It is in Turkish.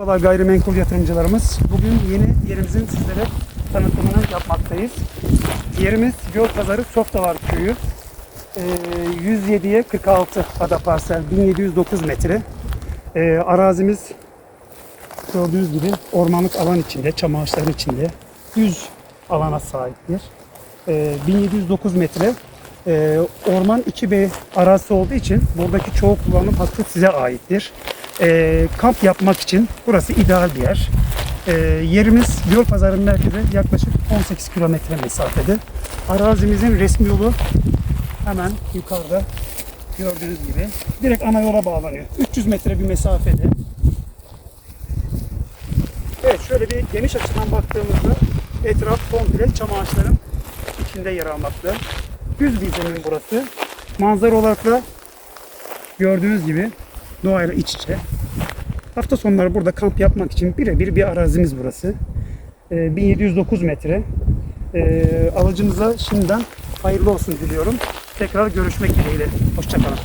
Merhabalar gayrimenkul yatırımcılarımız. Bugün yeni yerimizin sizlere tanıtımını yapmaktayız. Yerimiz Yol Pazarı Softalar Köyü. Ee, 107'ye 46 ada parsel 1709 metre. Ee, arazimiz gördüğünüz gibi ormanlık alan içinde, çam ağaçlarının içinde. Düz alana sahiptir. Ee, 1709 metre ee, orman 2B arazisi olduğu için buradaki çoğu kullanım hakkı size aittir. Ee, kamp yapmak için burası ideal bir yer. Ee, yerimiz yol pazarının merkeze yaklaşık 18 kilometre mesafede. Arazimizin resmi yolu hemen yukarıda gördüğünüz gibi direkt ana yola bağlanıyor. 300 metre bir mesafede. Evet şöyle bir geniş açıdan baktığımızda etraf komple çam ağaçların içinde yer almakta. Düz bir zemin burası. Manzara olarak da gördüğünüz gibi doğayla iç içe. Hafta sonları burada kamp yapmak için birebir bir arazimiz burası. Ee, 1709 metre. Ee, alıcımıza şimdiden hayırlı olsun diliyorum. Tekrar görüşmek dileğiyle. Hoşçakalın.